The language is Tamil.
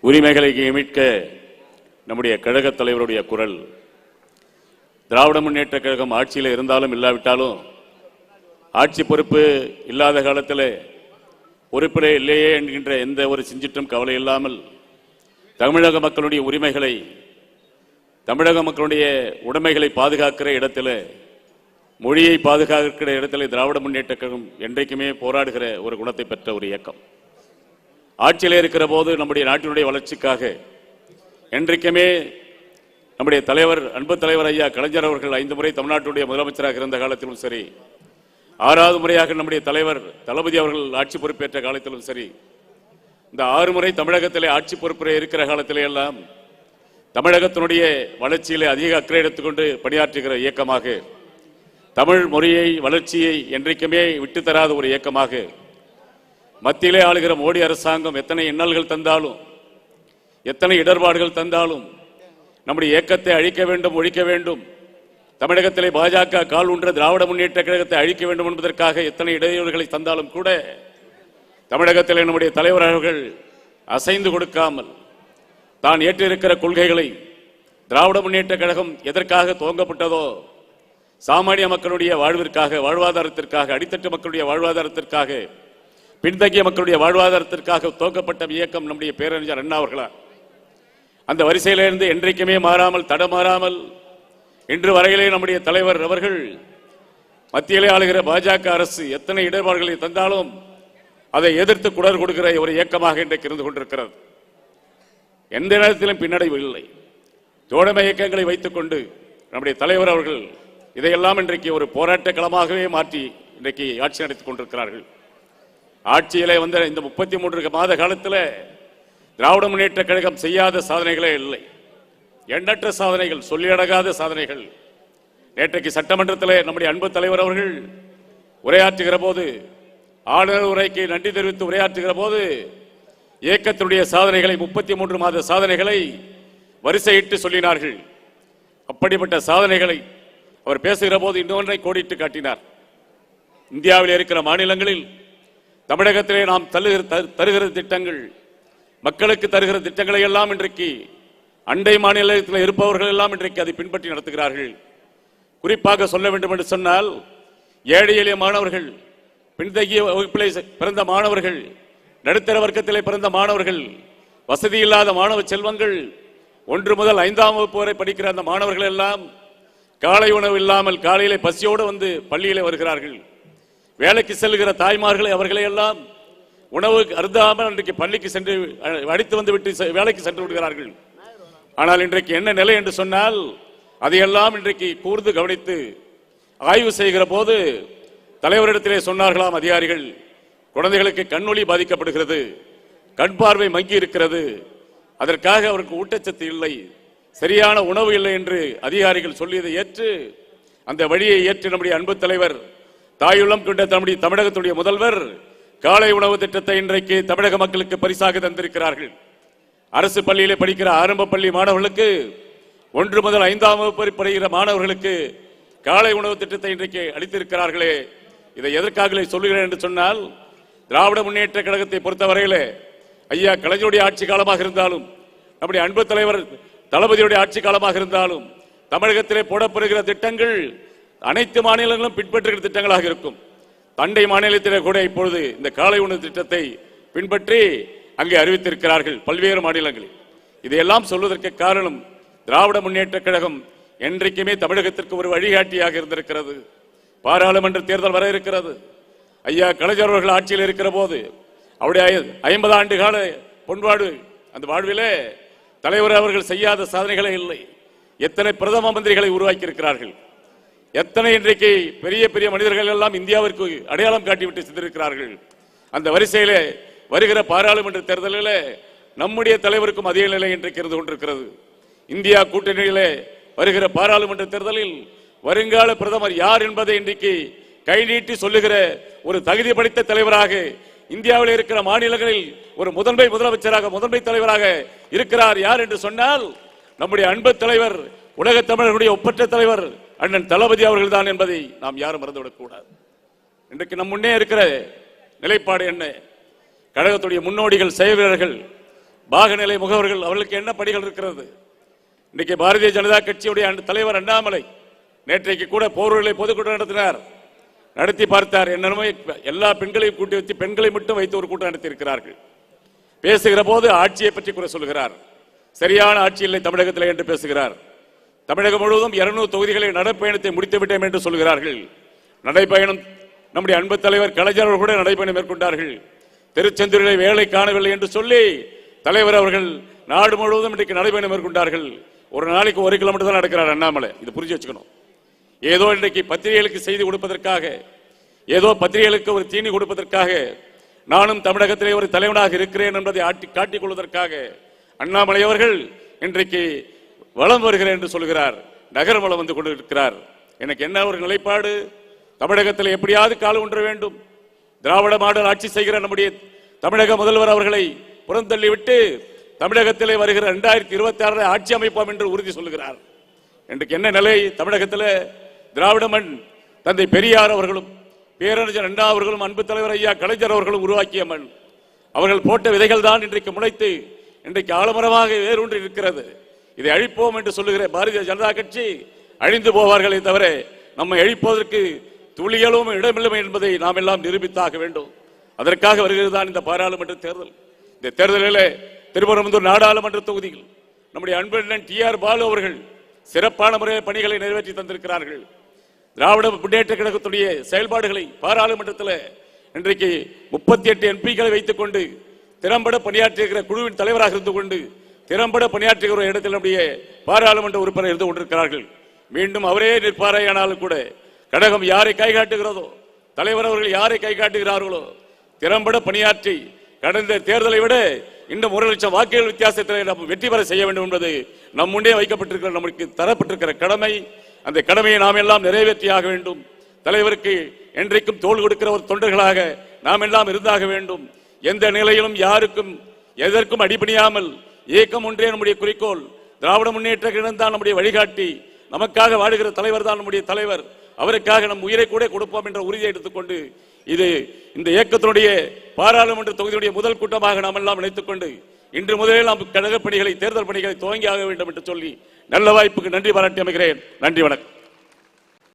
உரிமைகளை மீட்க நம்முடைய கழகத் தலைவருடைய குரல். திராவிட முன்னேற்ற கழகம் ஆட்சியில் இருந்தாலும் இல்லாவிட்டாலும் ஆட்சி பொறுப்பு இல்லாத காலத்தில் பொறுப்பிலே இல்லையே என்கின்ற எந்த ஒரு சிஞ்சிட்டும் கவலை இல்லாமல் தமிழக மக்களுடைய உரிமைகளை தமிழக மக்களுடைய உடைமைகளை பாதுகாக்கிற இடத்துல மொழியை பாதுகாக்கிற இடத்துல திராவிட முன்னேற்ற கழகம் என்றைக்குமே போராடுகிற ஒரு குணத்தை பெற்ற ஒரு இயக்கம். ஆட்சியில் இருக்கிற போது நம்முடைய நாட்டினுடைய வளர்ச்சிக்காக என்றைக்குமே நம்முடைய தலைவர் அன்பு தலைவர் ஐயா கலைஞர் அவர்கள் ஐந்து முறை தமிழ்நாட்டுடைய முதலமைச்சராக இருந்த காலத்திலும் சரி ஆறாவது முறையாக நம்முடைய தலைவர் தளபதி அவர்கள் ஆட்சி பொறுப்பேற்ற காலத்திலும் சரி இந்த ஆறு முறை தமிழகத்திலே ஆட்சி பொறுப்புரை இருக்கிற காலத்திலே எல்லாம் தமிழகத்தினுடைய வளர்ச்சியிலே அதிக அக்கறை எடுத்துக்கொண்டு பணியாற்றுகிற இயக்கமாக தமிழ் மொழியை வளர்ச்சியை என்றைக்குமே விட்டுத்தராத ஒரு இயக்கமாக மத்தியிலே ஆளுகிற மோடி அரசாங்கம் எத்தனை இன்னல்கள் தந்தாலும் எத்தனை இடர்பாடுகள் தந்தாலும் நம்முடைய இயக்கத்தை அழிக்க வேண்டும் ஒழிக்க வேண்டும் தமிழகத்திலே பாஜக கால் ஊன்ற திராவிட முன்னேற்ற கழகத்தை அழிக்க வேண்டும் என்பதற்காக எத்தனை இடையூறுகளை தந்தாலும் கூட தமிழகத்திலே நம்முடைய தலைவர் அவர்கள் அசைந்து கொடுக்காமல் தான் ஏற்றிருக்கிற கொள்கைகளை திராவிட முன்னேற்ற கழகம் எதற்காக துவங்கப்பட்டதோ சாமானிய மக்களுடைய வாழ்விற்காக வாழ்வாதாரத்திற்காக அடித்தட்டு மக்களுடைய வாழ்வாதாரத்திற்காக பின்தங்கிய மக்களுடைய வாழ்வாதாரத்திற்காக துவக்கப்பட்ட இயக்கம் நம்முடைய பேரறிஞர் அண்ணா அவர்களா? அந்த வரிசையிலிருந்து என்றைக்குமே மாறாமல் தடமாறாமல் இன்று வரையிலே நம்முடைய தலைவர் அவர்கள் மத்தியிலே ஆளுகிற பாஜக அரசு எத்தனை இடர்பாடுகளை தந்தாலும் அதை எதிர்த்து குடர் கொடுக்கிற ஒரு இயக்கமாக இன்றைக்கு இருந்து கொண்டிருக்கிறது. எந்த நேரத்திலும் பின்னடைவு இல்லை. தோழமை இயக்கங்களை வைத்துக்கொண்டு நம்முடைய தலைவர் அவர்கள் இதையெல்லாம் இன்றைக்கு ஒரு போராட்ட களமாகவே மாற்றி இன்றைக்கு ஆட்சி நடத்திக் கொண்டிருக்கிறார்கள். ஆட்சியிலே வந்த இந்த முப்பத்தி மூன்று மாத காலத்தில் திராவிட முன்னேற்ற கழகம் செய்யாத சாதனைகளே இல்லை. எண்ணற்ற சாதனைகள் சொல்லியடங்காத சாதனைகள். நேற்றைக்கு சட்டமன்றத்தில் நம்முடைய அன்பு தலைவர் அவர்கள் உரையாற்றுகிற போது ஆளுநர் உரைக்கு நன்றி தெரிவித்து உரையாற்றுகிற போது இயக்கத்தினுடைய சாதனைகளை முப்பத்தி மூன்று மாத சாதனைகளை வரிசையிட்டு சொல்லினார்கள். அப்படிப்பட்ட சாதனைகளை அவர் பேசுகிற போது இன்னொன்றை கோடிட்டு காட்டினார். இந்தியாவில் இருக்கிற மாநிலங்களில் தமிழகத்திலே நாம் தருகிற தருகிற திட்டங்கள் மக்களுக்கு தருகிற திட்டங்களை எல்லாம் இன்றைக்கு அண்டை மாநிலத்தில் இருப்பவர்கள் எல்லாம் இன்றைக்கு அதை பின்பற்றி நடத்துகிறார்கள். குறிப்பாக சொல்ல வேண்டும் என்று சொன்னால் ஏழை எளிய மாணவர்கள் பின்தங்கிய வகுப்பிலே பிறந்த மாணவர்கள் நடுத்தர வர்க்கத்திலே பிறந்த மாணவர்கள் வசதி இல்லாத மாணவ செல்வங்கள் ஒன்று முதல் ஐந்தாம் வகுப்பு வரை படிக்கிற அந்த மாணவர்கள் எல்லாம் காலை உணவு இல்லாமல் காலையிலே பசியோடு வந்து பள்ளியிலே வருகிறார்கள். வேலைக்கு செல்கிற தாய்மார்களை அவர்களை எல்லாம் உணவு அருந்தாமல் இன்றைக்கு பள்ளிக்கு சென்று அடித்து வந்து விட்டு செ- வேலைக்கு சென்று விடுகிறார்கள். ஆனால் இன்றைக்கு என்ன நிலை என்று சொன்னால் அதையெல்லாம் இன்றைக்கு கூர்ந்து கவனித்து ஆய்வு செய்கிற போது தலைவரிடத்திலே சொன்னார்களாம் அதிகாரிகள் குழந்தைகளுக்கு கண்ணொளி பாதிக்கப்படுகிறது கண் பார்வை மங்கி இருக்கிறது அதற்காக அவருக்கு ஊட்டச்சத்து இல்லை சரியான உணவு இல்லை என்று அதிகாரிகள் சொல்லியதை ஏற்று அந்த வழியை ஏற்று நம்முடைய அன்பு தலைவர் தாயுள்ளம் கொண்ட நம்முடைய தமிழகத்துடைய முதல்வர் காலை உணவு திட்டத்தை இன்றைக்கு தமிழக மக்களுக்கு பரிசாக தந்திருக்கிறார்கள். அரசு பள்ளியிலே படிக்கிற ஆரம்ப பள்ளி மாணவர்களுக்கு ஒன்று முதல் ஐந்தாம் வகுப்பு படிக்கிற மாணவர்களுக்கு காலை உணவு திட்டத்தை இன்றைக்கு அளித்திருக்கிறார்களே. இதை எதற்காக சொல்லுகிறேன் என்று சொன்னால் திராவிட முன்னேற்ற கழகத்தை பொறுத்தவரையிலே ஐயா கலைஞருடைய ஆட்சி காலமாக இருந்தாலும் நம்முடைய அன்பு தலைவர் தளபதியுடைய ஆட்சி காலமாக இருந்தாலும் தமிழகத்திலே போடப்படுகிற திட்டங்கள் அனைத்து மாநிலங்களும் பின்பற்றுகிற திட்டங்களாக இருக்கும். தண்டை மாநிலத்தில் கூட இப்பொழுது இந்த காலை உணவு திட்டத்தை பின்பற்றி அங்கே அறிவித்திருக்கிறார்கள் பல்வேறு மாநிலங்களில். இதையெல்லாம் சொல்வதற்கு காரணம் திராவிட முன்னேற்ற கழகம் என்றைக்குமே தமிழகத்திற்கு ஒரு வழிகாட்டியாக இருந்திருக்கிறது. பாராளுமன்ற தேர்தல் வர இருக்கிறது. ஐயா கலைஞர் அவர்கள் ஆட்சியில் இருக்கிற போது அவருடைய ஐ- ஐம்பது ஆண்டு கால பொன்வாடு அந்த வாழ்விலே தலைவர் அவர்கள் செய்யாத சாதனைகளே இல்லை. எத்தனை பிரதம மந்திரிகளை உருவாக்கி இருக்கிறார்கள் எத்தனை இன்றைக்கு பெரிய பெரிய மனிதர்கள் எல்லாம் இந்தியாவிற்கு அடையாளம் காட்டிவிட்டு சென்றிருக்கிறார்கள்? அந்த வரிசையிலே வருகிற பாராளுமன்ற தேர்தலிலே நம்முடைய தலைவருக்கும் அதே நிலை இன்றைக்கு இருந்து கொண்டிருக்கிறது. இந்தியா கூட்டணியிலே வருகிற பாராளுமன்ற தேர்தலில் வருங்கால பிரதமர் யார் என்பதை இன்றைக்கு கை நீட்டி சொல்லுகிற ஒரு தகுதி படைத்த தலைவராக இந்தியாவில் இருக்கிற மாநிலங்களில் ஒரு முதன்மை முதலமைச்சராக முதன்மை தலைவராக இருக்கிறார் யார் என்று சொன்னால் நம்முடைய அன்பு தலைவர் உலக தமிழர்களுடைய ஒப்பற்ற தலைவர் அண்ணன் தளபதி அவர்கள்தான் என்பதை நாம் யாரும் மறந்துவிடக் கூடாது இன்றைக்கு நம் முன்னே இருக்கிற நிலைப்பாடு என்ன? கழகத்துடைய முன்னோடிகள் செய வீரர்கள் பாகநிலை முகவர்கள் அவர்களுக்கு என்ன பணிகள் இருக்கிறது? இன்றைக்கு பாரதிய ஜனதா கட்சியுடைய தலைவர் அண்ணாமலை நேற்றைக்கு கூட போர்வர்களை பொதுக்கூட்டம் நடத்தினார். நடத்தி பார்த்தார். என்னென்னமோ எல்லா பெண்களையும் கூட்டி வைத்து பெண்களை மட்டும் வைத்து ஒரு கூட்டம் நடத்தி இருக்கிறார்கள் பேசுகிற போது ஆட்சியை பற்றி குறை சொல்கிறார். சரியான ஆட்சி இல்லை தமிழகத்தில் என்று பேசுகிறார். தமிழகம் முழுவதும் 200 தொகுதிகளை நடைப்பயணத்தை முடித்துவிட்டோம் என்று சொல்கிறார்கள். நடைப்பயணம் நம்முடைய அன்பு தலைவர் கலைஞர் அவர்கள் கூட நடைப்பயணம் மேற்கொண்டார்கள். திருச்செந்தூரிலே வேலை காணவில்லை என்று சொல்லி தலைவர் அவர்கள் நாடு முழுவதும் இன்றைக்கு நடைபயணம் மேற்கொண்டார்கள். ஒரு நாளைக்கு ஒரு கிலோமீட்டர் தான் நடக்கிறார் அண்ணாமலை. இது புரிஞ்சு வச்சுக்கணும். ஏதோ இன்றைக்கு பத்திரிகைகளுக்கு செய்தி கொடுப்பதற்காக ஏதோ பத்திரிகைகளுக்கு ஒரு தீனி கொடுப்பதற்காக நானும் தமிழகத்திலே ஒரு தலைவனாக இருக்கிறேன் என்பதை ஆட்டி காட்டிக் கொள்வதற்காக அண்ணாமலை அவர்கள் இன்றைக்கு வளம் வருகிறேன் என்று சொல்கிறார். நகர வளம் வந்து கொண்டிருக்கிறார். எனக்கு என்ன ஒரு நிலைப்பாடு? தமிழகத்தில் எப்படியாவது கால் ஒன்ற வேண்டும். திராவிட மாடல் ஆட்சி செய்கிற நம்முடைய தமிழக முதல்வர் அவர்களை புறந்தள்ளிவிட்டு தமிழகத்திலே வருகிற இரண்டாயிரத்தி இருபத்தி ஆறு ஆட்சி அமைப்போம் என்று உறுதி சொல்கிறார் இன்றைக்கு என்ன நிலை? தமிழகத்தில் திராவிட மண் தந்தை பெரியார் அவர்களும் பேரறிஞர் அண்ணா அவர்களும் அன்பு தலைவர் ஐயா கலைஞர் அவர்களும் உருவாக்கிய மண். அவர்கள் போட்ட விதைகள் தான் இன்றைக்கு முளைத்து இன்றைக்கு ஆலமரமாக வேரூன்றி இருக்கிறது இதை அழிப்போம் என்று சொல்லுகிற பாரதிய ஜனதா கட்சி அழிந்து போவார்களே தவிர நம்மை அழிப்பதற்கு துளியலும் இடமில்லை என்பதை நாம் எல்லாம் நிரூபித்தாக வேண்டும். அதற்காக வருகிறது தான் இந்த பாராளுமன்ற தேர்தல். இந்த தேர்தலில் திருவனந்தூர் நாடாளுமன்ற தொகுதியில் நம்முடைய அன்புடன் டி ஆர் பாலு அவர்கள் சிறப்பான முறையில் பணிகளை நிறைவேற்றி தந்திருக்கிறார்கள். திராவிட முன்னேற்ற கழகத்துடைய செயல்பாடுகளை பாராளுமன்றத்தில் இன்றைக்கு முப்பத்தி எட்டு எம்பிக்களை வைத்துக் கொண்டு திறம்பட பணியாற்றியிருக்கிற குழுவின் தலைவராக இருந்து கொண்டு திறம்பட பணியாற்றுகிற இடத்தில் அப்படியே பாராளுமன்ற உறுப்பினர் இருந்து கொண்டிருக்கிறார்கள். மீண்டும் அவரே நிற்பாரையானாலும் கூட கடகம் யாரை கை காட்டுகிறதோ தலைவர் அவர்கள் யாரை கை காட்டுகிறார்களோ திறம்பட பணியாற்றி கடந்த தேர்தலை விட இன்னும் ஒரு லட்சம் வாக்குகள் வித்தியாசத்தில் நாம் வெற்றி பெற செய்ய வேண்டும் என்பது நம் முன்னே வைக்கப்பட்டிருக்கிற நமக்கு தரப்பட்டிருக்கிற கடமை. அந்த கடமையை நாம் எல்லாம் நிறைவேற்றியாக வேண்டும். தலைவருக்கு என்றைக்கும் தோள் கொடுக்கிற ஒரு தொண்டர்களாக நாம் எல்லாம் இருந்தாக வேண்டும். எந்த நிலையிலும் யாருக்கும் எதற்கும் அடிபணியாமல் இயக்கம் ஒன்றே நம்முடைய குறிக்கோள். திராவிட முன்னேற்ற கழகம் தான் நம்முடைய வழிகாட்டி. நமக்காக வாழுகிற தலைவர் தான் நம்முடைய தலைவர். அவருக்காக நம் உயிரை கூட கொடுப்போம் என்ற உறுதியை எடுத்துக்கொண்டு இது இந்த இயக்கத்தினுடைய பாராளுமன்ற தொகுதியுடைய முதல் கூட்டமாக நாம் எல்லாம் நினைத்துக் கொண்டு இன்று முதலில் நாம் கழக பணிகளை தேர்தல் பணிகளை துவங்கி ஆக வேண்டும் என்று சொல்லி நல்ல வாய்ப்புக்கு நன்றி பாராட்டி அமைகிறேன். நன்றி வணக்கம்.